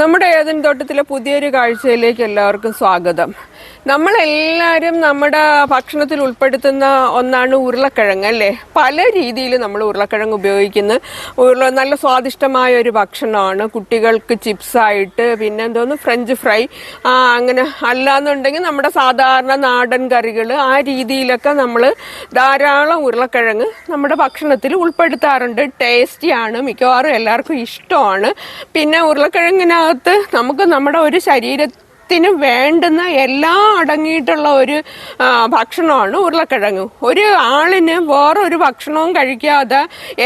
നമ്മുടെ ഏതൻ തോട്ടത്തിലെ പുതിയൊരു കാഴ്ചയിലേക്ക് എല്ലാവർക്കും സ്വാഗതം. നമ്മളെല്ലാവരും നമ്മുടെ ഭക്ഷണത്തിൽ ഉൾപ്പെടുത്തുന്ന ഒന്നാണ് ഉരുളക്കിഴങ്ങ് അല്ലേ? പല രീതിയിൽ നമ്മൾ ഉരുളക്കിഴങ്ങ് ഉപയോഗിക്കുന്നു. ഉരുള നല്ല സ്വാദിഷ്ടമായ ഒരു ഭക്ഷണമാണ്. കുട്ടികൾക്ക് ചിപ്സായിട്ട് പിന്നെ എന്തോന്ന് ഫ്രഞ്ച് ഫ്രൈ അങ്ങനെ അല്ലാന്നുണ്ടെങ്കിൽ നമ്മുടെ സാധാരണ നാടൻ കറികൾ ആ രീതിയിലൊക്കെ നമ്മൾ ധാരാളം ഉരുളക്കിഴങ്ങ് നമ്മുടെ ഭക്ഷണത്തിൽ ഉൾപ്പെടുത്താറുണ്ട്. ടേസ്റ്റിയാണ് മിക്കവാറും എല്ലാവർക്കും ഇഷ്ടമാണ്. പിന്നെ ഉരുളക്കിഴങ്ങിനകത്ത് നമുക്ക് നമ്മുടെ ഒരു ശരീരത്തിൽ ത്തിന് വേണ്ടുന്ന എല്ലാം അടങ്ങിയിട്ടുള്ള ഒരു ഭക്ഷണമാണ് ഉരുളക്കിഴങ്ങ്. ഒരു ആളിന് വേറൊരു ഭക്ഷണവും കഴിക്കാതെ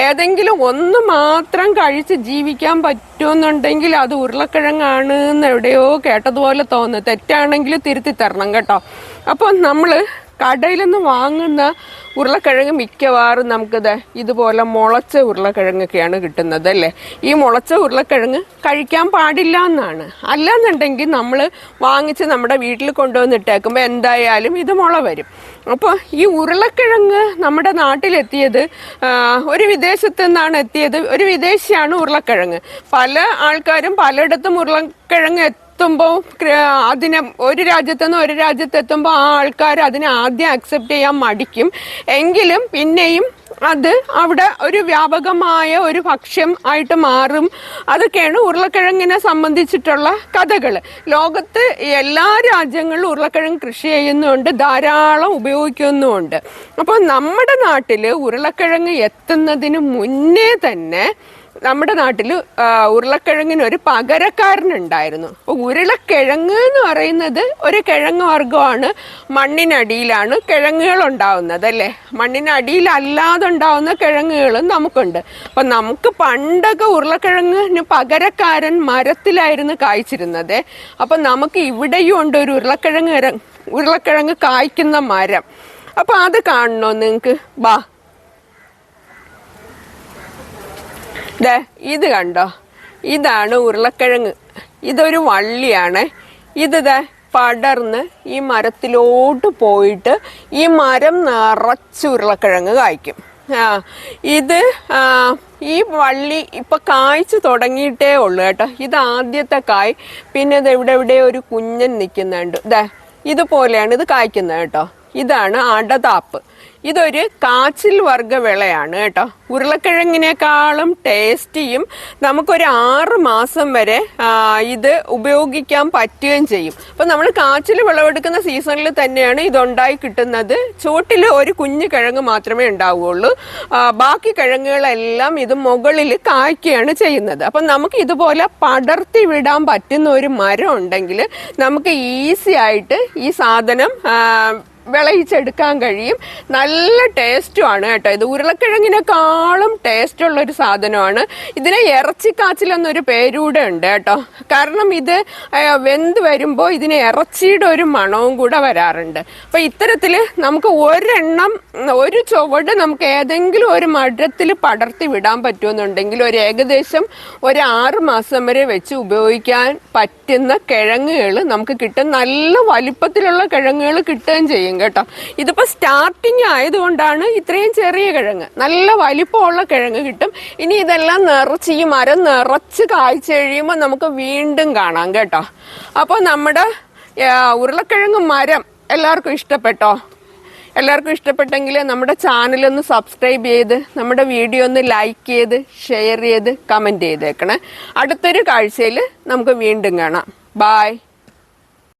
ഏതെങ്കിലും ഒന്ന് മാത്രം കഴിച്ച് ജീവിക്കാൻ പറ്റുമെന്നുണ്ടെങ്കിൽ അത് ഉരുളക്കിഴങ്ങാണ് എന്ന് എവിടെയോ കേട്ടതുപോലെ തോന്നുന്നു. തെറ്റാണെങ്കിൽ തിരുത്തി തരണം കേട്ടോ. അപ്പോൾ നമ്മൾ കടയിൽ നിന്ന് വാങ്ങുന്ന ഉരുളക്കിഴങ്ങ് മിക്കവാറും നമുക്കിത് ഇതുപോലെ മുളച്ച ഉരുളക്കിഴങ്ങൊക്കെയാണ് കിട്ടുന്നത് അല്ലേ? ഈ മുളച്ച ഉരുളക്കിഴങ്ങ് കഴിക്കാൻ പാടില്ല എന്നാണ്. അല്ലാന്നുണ്ടെങ്കിൽ നമ്മൾ വാങ്ങിച്ച് നമ്മുടെ വീട്ടിൽ കൊണ്ടുവന്നിട്ടേക്കുമ്പോൾ എന്തായാലും ഇത് മുള വരും. അപ്പോൾ ഈ ഉരുളക്കിഴങ്ങ് നമ്മുടെ നാട്ടിലെത്തിയത് ഒരു വിദേശത്ത് നിന്നാണ് എത്തിയത് ഒരു വിദേശിയാണ് ഉരുളക്കിഴങ്ങ്. പല ആൾക്കാരും പലയിടത്തും ഉരുളക്കിഴങ്ങ് എത്തുമ്പോൾ അതിനെ ഒരു രാജ്യത്തുനിന്ന് ഒരു രാജ്യത്ത് എത്തുമ്പോൾ ആ ആൾക്കാർ അതിനെ ആദ്യം അക്സെപ്റ്റ് ചെയ്യാൻ മടിക്കും. എങ്കിലും പിന്നെയും അത് അവിടെ ഒരു വ്യാപകമായ ഒരു ഭക്ഷ്യം ആയിട്ട് മാറും. അതൊക്കെയാണ് ഉരുളക്കിഴങ്ങിനെ സംബന്ധിച്ചിട്ടുള്ള കഥകൾ ലോകത്ത് എല്ലാ രാജ്യങ്ങളിലും ഉരുളക്കിഴങ്ങ് കൃഷി ചെയ്യുന്നുണ്ട് ധാരാളം ഉപയോഗിക്കുന്നുമുണ്ട്. അപ്പോൾ നമ്മുടെ നാട്ടിൽ ഉരുളക്കിഴങ്ങ് എത്തുന്നതിന് മുന്നേ തന്നെ നമ്മുടെ നാട്ടിൽ ഉരുളക്കിഴങ്ങിന് ഒരു പകരക്കാരനുണ്ടായിരുന്നു. അപ്പോൾ ഉരുളക്കിഴങ്ങ് എന്ന് പറയുന്നത് ഒരു കിഴങ്ങ് വർഗമാണ് മണ്ണിനടിയിലാണ് കിഴങ്ങുകൾ ഉണ്ടാവുന്നത് അല്ലേ? മണ്ണിനടിയിലല്ലാതെ ഉണ്ടാവുന്ന കിഴങ്ങുകളും നമുക്കുണ്ട്. അപ്പം നമുക്ക് പണ്ടൊക്കെ ഉരുളക്കിഴങ്ങിന് പകരക്കാരൻ മരത്തിലായിരുന്നു കായ്ച്ചിരുന്നത്. അപ്പം നമുക്ക് ഇവിടെയും ഉണ്ട് ഒരു ഉരുളക്കിഴങ്ങ് ഉരുളക്കിഴങ്ങ് കായ്ക്കുന്ന മരം. അപ്പം അത് കാണണോ നിങ്ങൾക്ക്? ബാ ദേ ഇത് കണ്ടോ? ഇതാണ് ഉരുളക്കിഴങ്ങ്. ഇതൊരു വള്ളിയാണ്. ഇത് ദേ പടർന്ന് ഈ മരത്തിലോട്ട് പോയിട്ട് ഈ മരം നിറച്ച് ഉരുളക്കിഴങ്ങ് കായ്ക്കും. ആ ഇത് ഈ വള്ളി ഇപ്പൊ കായ്ച്ചു തുടങ്ങിയിട്ടേ ഉള്ളൂ കേട്ടോ. ഇത് ആദ്യത്തെ കായ്. പിന്നെ ഇത് എവിടെ എവിടെ ഒരു കുഞ്ഞൻ നിൽക്കുന്നുണ്ട്. ദേ ഇതുപോലെയാണ് ഇത് കായ്ക്കുന്നത് കേട്ടോ. ഇതാണ് അടതാപ്പ്. ഇതൊരു കാച്ചിൽ വർഗ വിളയാണ് കേട്ടോ. ഉരുളക്കിഴങ്ങിനേക്കാളും ടേസ്റ്റിയും നമുക്കൊരു ആറ് മാസം വരെ ഇത് ഉപയോഗിക്കാൻ പറ്റുകയും ചെയ്യും. അപ്പം നമ്മൾ കാച്ചിൽ വിളവെടുക്കുന്ന സീസണിൽ തന്നെയാണ് ഇതുണ്ടായി കിട്ടുന്നത്. ചുവട്ടിൽ ഒരു കുഞ്ഞു കിഴങ്ങ് മാത്രമേ ഉണ്ടാവുകയുള്ളൂ. ബാക്കി കിഴങ്ങുകളെല്ലാം ഇത് മുകളിൽ കായ്ക്കുകയാണ് ചെയ്യുന്നത്. അപ്പം നമുക്ക് ഇതുപോലെ പടർത്തി വിടാൻ പറ്റുന്ന ഒരു മരം ഉണ്ടെങ്കിൽ നമുക്ക് ഈസി ആയിട്ട് ഈ സാധനം വിളയിച്ചെടുക്കാൻ കഴിയും. നല്ല ടേസ്റ്റുമാണ് കേട്ടോ ഇത്. ഉരുളക്കിഴങ്ങിനേക്കാളും ടേസ്റ്റ് ഉള്ളൊരു സാധനമാണ്. ഇതിനെ ഇറച്ചിക്കാച്ചിൽ എന്നൊരു പേരൂടെ ഉണ്ട് കേട്ടോ. കാരണം ഇത് വെന്ത് വരുമ്പോൾ ഇതിന് ഇറച്ചിയുടെ ഒരു മണവും കൂടെ വരാറുണ്ട്. അപ്പം ഇത്തരത്തിൽ നമുക്ക് ഒരെണ്ണം ഒരു ചുവട് നമുക്ക് ഏതെങ്കിലും ഒരു മഠത്തിൽ പടർത്തി വിടാൻ പറ്റുമെന്നുണ്ടെങ്കിൽ ഒരു ഏകദേശം ഒരു ആറ് മാസം വരെ വെച്ച് ഉപയോഗിക്കാൻ പറ്റുന്ന കിഴങ്ങുകൾ നമുക്ക് കിട്ടും. നല്ല വലിപ്പത്തിലുള്ള കിഴങ്ങുകൾ കിട്ടുകയും ചെയ്യും കേട്ടോ. ഇതിപ്പോ സ്റ്റാർട്ടിങ് ആയതുകൊണ്ടാണ് ഇത്രയും ചെറിയ കിഴങ്ങ്. നല്ല വലിപ്പമുള്ള കിഴങ്ങ് കിട്ടും. ഇനി ഇതെല്ലാം നിറച്ച് ഈ മരം നിറച്ച് കായ്ച്ചു കഴിയുമ്പോൾ നമുക്ക് വീണ്ടും കാണാം കേട്ടോ. അപ്പോൾ നമ്മുടെ ഉരുളക്കിഴങ്ങ് മരം എല്ലാവർക്കും ഇഷ്ടപ്പെട്ടോ? എല്ലാവർക്കും ഇഷ്ടപ്പെട്ടെങ്കിൽ നമ്മുടെ ചാനലൊന്ന് സബ്സ്ക്രൈബ് ചെയ്ത് നമ്മുടെ വീഡിയോ ഒന്ന് ലൈക്ക് ചെയ്ത് ഷെയർ ചെയ്ത് കമന്റ് ചെയ്തേക്കണേ. അടുത്തൊരു കാഴ്ചയിൽ നമുക്ക് വീണ്ടും കാണാം. ബായ്